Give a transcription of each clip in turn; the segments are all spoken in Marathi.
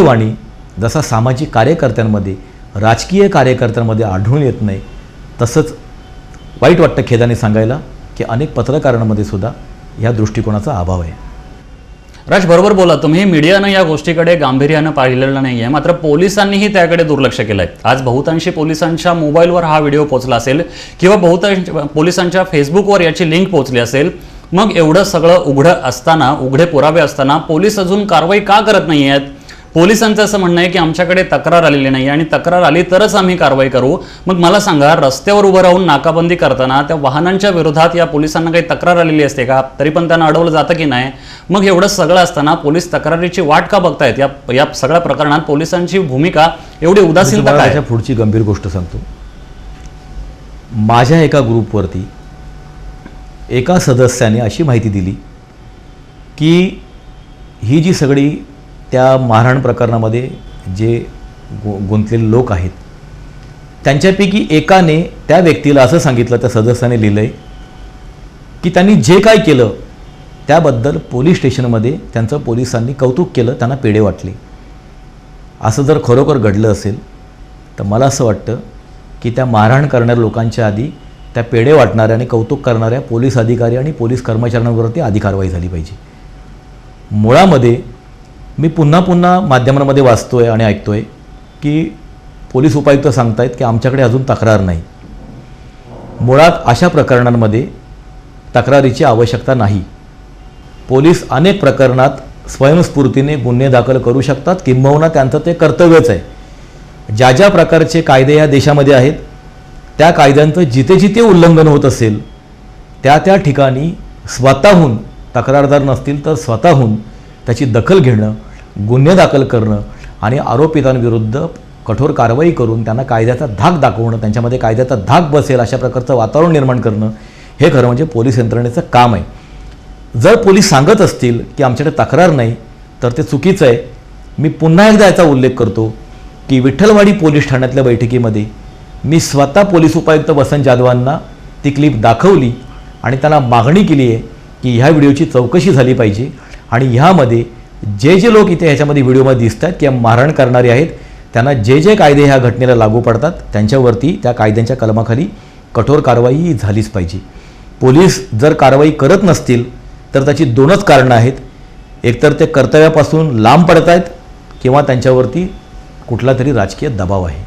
सत्यवाणी जसा सामाजिक कार्यकर्त्यांमध्ये राजकीय कार्यकर्त्यांमध्ये आढळून येत नाही तसंच वाईट वाटतं खेदाने सांगायला की अनेक पत्रकारांमध्ये सुद्धा या दृष्टिकोनाचा अभाव आहे. राज बरोबर बोला तुम्ही. मीडियानं या गोष्टीकडे गांभीर्यानं पाहिलेलं नाही आहे मात्र पोलिसांनीही त्याकडे दुर्लक्ष केलंय. आज बहुतांशी पोलिसांच्या मोबाईलवर हा व्हिडिओ पोचला असेल किंवा बहुतांश पोलिसांच्या फेसबुकवर याची लिंक पोहोचली असेल. मग एवढं सगळं उघडं असताना उघडे पुरावे असताना पोलीस अजून कारवाई का करत नाही आहेत पोलिसांचं असं म्हणणं आहे की आमच्याकडे तक्रार आलेली नाही आणि तक्रार आली तरच आम्ही कारवाई करू. मग मला सांगा रस्त्यावर उभं राहून नाकाबंदी करताना त्या वाहनांच्या विरोधात या पोलिसांना काही तक्रार आलेली असते का? तरी पण त्यांना अडवलं जातं की नाही? मग एवढं सगळं असताना पोलीस तक्रारीची वाट का बघतायत? या या सगळ्या प्रकरणात पोलिसांची भूमिका एवढी उदासीनता काय? पुढची गंभीर गोष्ट सांगतो. माझ्या एका ग्रुपवरती एका सदस्याने अशी माहिती दिली की ही जी सगळी त्या मारहाण प्रकरणामध्ये जे गु गुंतलेले लोक आहेत त्यांच्यापैकी एकाने त्या व्यक्तीला असं सांगितलं त्या सदस्याने लिहिलं आहे की त्यांनी जे काय केलं त्याबद्दल पोलीस स्टेशनमध्ये त्यांचं पोलिसांनी कौतुक केलं त्यांना पेढे वाटले. असं जर खरोखर घडलं असेल तर मला असं वाटतं की त्या मारहाण करणाऱ्या लोकांच्या आधी त्या पेढे वाटणाऱ्या आणि कौतुक करणाऱ्या पोलीस अधिकारी आणि पोलीस कर्मचाऱ्यांवरती आधी कारवाई झाली पाहिजे. मुळामध्ये मी पुन्हा पुन्हा माध्यमांमध्ये वाचतो आहे आणि ऐकतो आहे की पोलीस उपायुक्त सांगतायत की आमच्याकडे अजून तक्रार नाही. मुळात अशा प्रकरणांमध्ये तक्रारीची आवश्यकता नाही. पोलीस अनेक प्रकरणात स्वयंस्फूर्तीने गुन्हे दाखल करू शकतात किंबहुना त्यांचं ते कर्तव्यच आहे. ज्या ज्या प्रकारचे कायदे या देशामध्ये आहेत त्या कायद्यांचं जिथे जिथे उल्लंघन होत असेल त्या त्या ठिकाणी स्वतःहून तक्रारदार नसतील तर स्वतःहून त्याची दखल घेणं गुन्हे दाखल करणं आणि आरोपितांविरुद्ध कठोर कारवाई करून त्यांना कायद्याचा धाक दाखवणं त्यांच्यामध्ये कायद्याचा धाक बसेल अशा प्रकारचं वातावरण निर्माण करणं हे खरं म्हणजे पोलीस यंत्रणेचं काम आहे. जर पोलीस सांगत असतील की आमच्याकडे तक्रार नाही तर ते चुकीचं आहे. मी पुन्हा एकदा याचा उल्लेख करतो की विठ्ठलवाडी पोलीस ठाण्यातल्या बैठकीमध्ये मी स्वतः पोलीस उपायुक्त वसंत जाधवांना ती क्लिप दाखवली आणि त्यांना मागणी केली आहे की ह्या व्हिडिओची चौकशी झाली पाहिजे. आणि ह्यामध्ये जे जे लोक इथे ह्याच्यामध्ये व्हिडिओमध्ये दिसत आहेत किंवा मारहाण करणारे आहेत त्यांना जे जे कायदे ह्या घटनेला लागू पडतात त्यांच्यावरती त्या कायद्यांच्या कलमाखाली कठोर कारवाई झालीच पाहिजे. पोलीस जर कारवाई करत नसतील तर त्याची दोनच कारणं आहेत. एकतर ते कर्तव्यापासून लांब पडत आहेत किंवा त्यांच्यावरती कुठला तरी राजकीय दबाव आहे.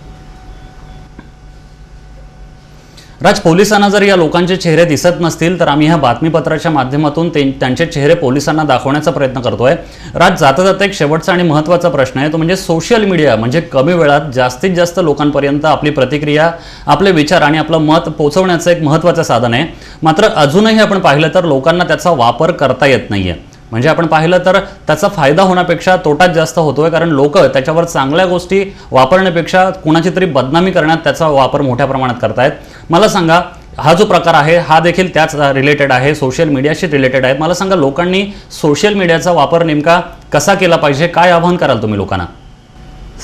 राज पोलिसांना जर या लोकांचे चेहरे दिसत नसतील तर आम्ही ह्या बातमीपत्राच्या माध्यमातून ते त्यांचे चेहरे पोलिसांना दाखवण्याचा प्रयत्न करतोय. राज जाता जाता एक शेवटचा आणि महत्त्वाचा प्रश्न आहे. तो म्हणजे सोशल मीडिया म्हणजे कमी वेळात जास्तीत जास्त लोकांपर्यंत आपली प्रतिक्रिया आपले विचार आणि आपलं मत पोचवण्याचं एक महत्त्वाचं साधन आहे. मात्र अजूनही आपण पाहिलं तर लोकांना त्याचा वापर करता येत नाही आहे म्हणजे आपण पाहिलं तर त्याचा फायदा होण्यापेक्षा तोटाच जास्त होतोय कारण लोक त्याच्यावर चांगल्या गोष्टी वापरण्यापेक्षा कुणाची तरी बदनामी करण्यात त्याचा वापर मोठ्या प्रमाणात करतायत. मला सांगा हा जो प्रकार आहे हा देखील त्याच रिलेटेड आहे सोशल मीडियाशी रिलेटेड आहे. मला सांगा लोकांनी सोशल मीडियाचा वापर नेमका कसा केला पाहिजे? काय आवाहन कराल तुम्ही लोकांना?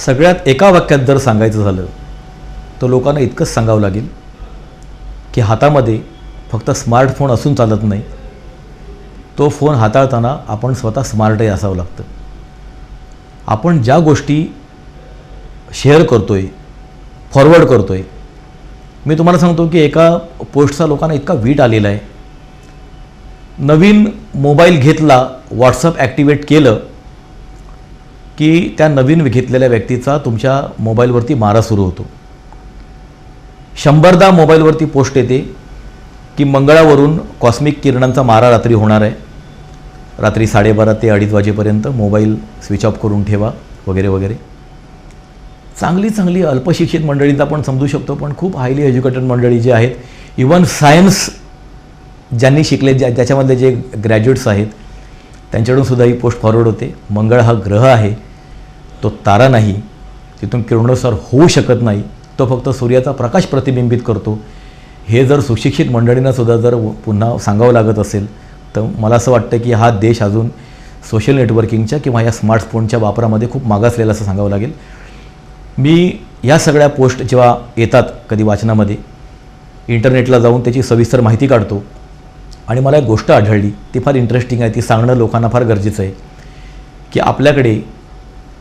सगळ्यात एका वाक्यात जर सांगायचं झालं तर लोकांना इतकंच सांगावं लागेल की हातामध्ये फक्त स्मार्टफोन असून चालत नाही. तो फोन हाताळताना आपण स्वतः स्मार्टही असावं लागतं. आपण ज्या गोष्टी शेअर करतो आहे फॉरवर्ड करतो आहे मी तुम्हाला सांगतो की एका पोस्टचा लोकांना इतका वीट आलेला आहे. नवीन मोबाईल घेतला व्हॉट्सअप ॲक्टिवेट केलं की त्या नवीन घेतलेल्या व्यक्तीचा तुमच्या मोबाईलवरती मारा सुरू होतो. शंभरदा मोबाईलवरती पोस्ट येते की मंगळावरून कॉस्मिक किरणांचा मारा रात्री होणार आहे. रात्री साडेबारा ते अडीच वाजेपर्यंत मोबाईल स्विच ऑफ करून ठेवा वगैरे वगैरे. चांगली चांगली अल्पशिक्षित मंडळींचा आपण समजू शकतो पण खूप हायली एज्युकेटेड मंडळी जे आहेत इवन सायन्स ज्यांनी शिकले ज्या ज्याच्यामधले जे ग्रॅज्युएट्स आहेत त्यांच्याकडून सुद्धा ही पोस्ट फॉरवर्ड होते. मंगळ हा ग्रह आहे तो तारा नाही तिथून किरणोत्सार होऊ शकत नाही तो फक्त सूर्याचा प्रकाश प्रतिबिंबित करतो. हे जर सुशिक्षित मंडळींना सुद्धा जर पुन्हा सांगावं लागत असेल तर मला असं वाटतं की हा देश अजून सोशल नेटवर्किंगच्या किंवा या स्मार्टफोनच्या वापरामध्ये खूप मागासलेला असं सांगावं लागेल. मी या सगळ्या पोस्ट जेव्हा येतात कधी वाचनामध्ये इंटरनेटला जाऊन त्याची सविस्तर माहिती काढतो आणि मला एक गोष्ट आढळली ती फार इंटरेस्टिंग आहे ती सांगणं लोकांना फार गरजेचं आहे की आपल्याकडे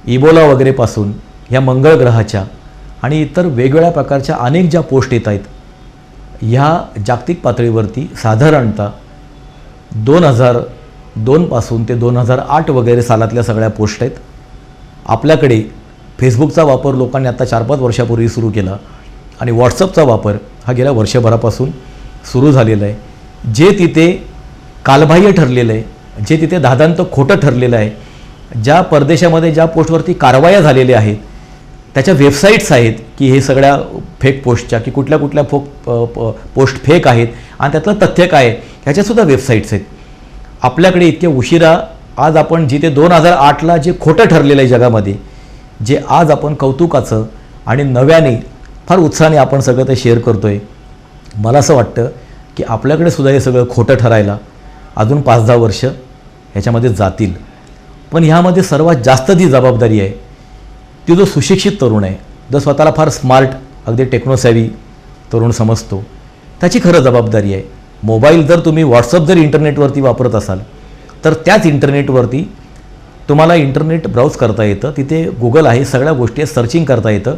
इबोला वगैरेपासून ह्या मंगळ ग्रहाच्या आणि इतर वेगवेगळ्या प्रकारच्या अनेक ज्या पोस्ट येत आहेत ह्या जागतिक पातळीवरती साधारणतः दोन हजार दोनपासून ते दोन हजार आठ वगैरे सालातल्या सगळ्या पोस्ट आहेत. आपल्याकडे फेसबुकचा वापर लोकांनी आता चार पाच वर्षापूर्वी सुरू केला आणि व्हॉट्सअपचा वापर हा गेल्या वर्षभरापासून सुरू झालेला आहे. जे तिथे कालबाह्य ठरलेलं आहे जे तिथे दादांत खोटं ठरलेलं आहे ज्या परदेशामध्ये ज्या पोस्टवरती कारवाया झालेल्या आहेत त्याच्या वेबसाईट्स आहेत की हे सगळ्या फेक पोस्टच्या की कुठल्या कुठल्या फोक प- प- पोस्ट फेक आहेत आणि त्यातलं तथ्य काय आहे ह्याच्यासुद्धा वेबसाईट्स आहेत. आपल्याकडे इतक्या उशिरा आज आपण जिथे दोन हजार आठला जे खोटं ठरलेलं आहे जगामध्ये जे आज आपण कौतुकाचं आणि नव्याने फार उत्साहाने आपण सगळं ते शेअर करतो आहे मला असं वाटतं की आपल्याकडे सुद्धा हे सगळं खोटं ठरायला अजून पाच दहा वर्ष ह्याच्यामध्ये जातील. पण ह्यामध्ये सर्वात जास्त जी जबाबदारी आहे ती जो सुशिक्षित तरुण आहे जो स्वतःला फार स्मार्ट अगदी टेक्नोसॅवी तरुण समजतो त्याची खरं जबाबदारी आहे. मोबाईल जर तुम्ही व्हॉट्सअप जर इंटरनेटवरती वापरत असाल तर त्याच इंटरनेटवरती तुम्हाला इंटरनेट ब्राउज करता येतं. तिथे गुगल आहे सगळ्या गोष्टी सर्चिंग करता येतं.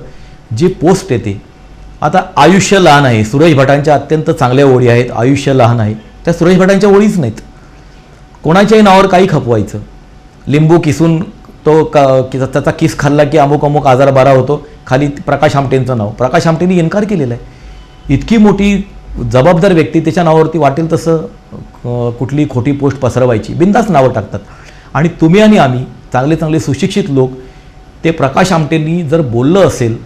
जी पोस्ट येते आता आयुष्य लहान आहे. सुरेश भटांच्या अत्यंत चांगल्या ओळी आहेत आयुष्य लहान आहे. त्या सुरेश भटांच्या ओळीच नाहीत. कोणाच्याही नावावर काही खपवायचं. लिंबू किसून तो का कि त्याचा किस खाल्ला की अमुक अमुक आजार बरा होतो. खाली प्रकाश आमटेंचं नाव. प्रकाश आमटेंनी इन्कार केलेला आहे. इतकी मोठी जबाबदार व्यक्ती त्याच्या नावावरती वाटेल तसं कुठली खोटी पोस्ट पसरवायची. बिंदास नावं टाकतात. आणि तुम्ही आणि आम्ही चांगले चांगले सुशिक्षित लोक ते प्रकाश आमटेंनी जर बोललं असेल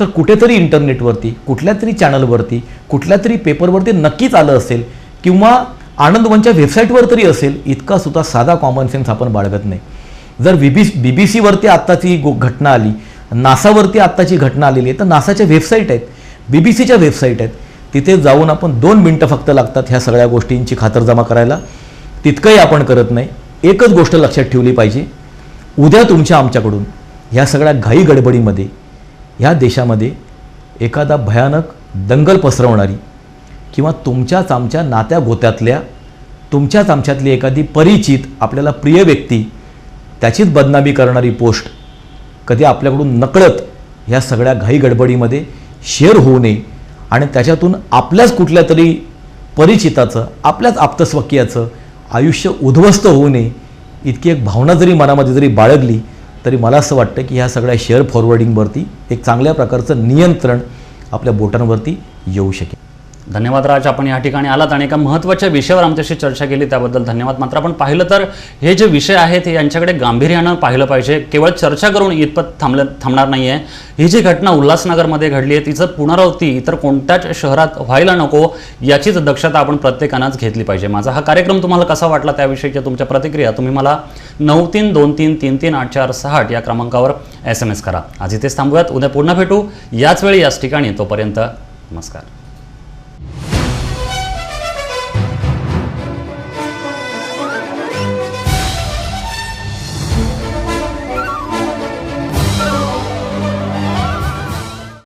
तर कुठेतरी इंटरनेटवरती कुठल्या तरी चॅनलवरती कुठल्या तरी पेपरवरती नक्कीच आलं असेल किंवा आनंदवनच्या वेबसाईटवर तरी असेल इतका सुद्धा साधा कॉमन सेन्स आपण बाळगत नाही. जर बी बी बी बी सीवरती आत्ताची गो घटना आली नासावरती आत्ताची घटना आलेली आहे तर नासाच्या वेबसाईट आहेत. बी बी सीच्या वेबसाईट आहेत. तिथे जाऊन आपण दोन मिनटं फक्त लागतात ह्या सगळ्या गोष्टींची खातरजमा करायला. तितकंही आपण करत नाही. एकच गोष्ट लक्षात ठेवली पाहिजे. उद्या तुमच्या आमच्याकडून ह्या सगळ्या घाई गडबडीमध्ये ह्या देशामध्ये एखादा भयानक दंगल पसरवणारी किंवा तुमच्याच आमच्या नात्या गोत्यातल्या तुमच्याच आमच्यातली एखादी परिचित आपल्याला प्रिय व्यक्ती त्याचीच बदनामी करणारी पोस्ट कधी आपल्याकडून नकळत ह्या सगळ्या घाई गडबडीमध्ये शेअर होऊ नये. आणि त्याच्यातून आपल्याच कुठल्या तरी परिचिताचं आपल्याच आप्तस्वकीयाचं आयुष्य उद्ध्वस्त होऊ नये इतकी एक भावना जरी मनामध्ये जरी बाळगली तरी मला असं वाटतं की ह्या सगळ्या शेअर फॉरवर्डिंगवरती एक चांगल्या प्रकारचं नियंत्रण आपल्या बोटांवरती येऊ शकेल. धन्यवाद राज आपण या ठिकाणी आलात आणि एका महत्त्वाच्या विषयावर आमच्याशी चर्चा केली त्याबद्दल धन्यवाद. मात्र आपण पाहिलं तर हे जे विषय आहेत हे यांच्याकडे गांभीर्यानं पाहिलं पाहिजे. केवळ चर्चा करून इतपत थांबलं थांबणार नाही आहे ही जी घटना उल्हासनगरमध्ये घडली आहे तिचं पुनरावृत्ती इतर कोणत्याच शहरात व्हायला नको याचीच दक्षता आपण प्रत्येकानंच घेतली पाहिजे. माझा हा कार्यक्रम तुम्हाला कसा वाटला त्याविषयीच्या तुमच्या प्रतिक्रिया तुम्ही मला नऊ तीन दोन तीन तीन तीन आठ चार सहा आठ या क्रमांकावर एस एम एस करा. आज इथेच थांबूयात. उद्या पुन्हा भेटू. याच वेळी याच ठिकाणी. तोपर्यंत नमस्कार.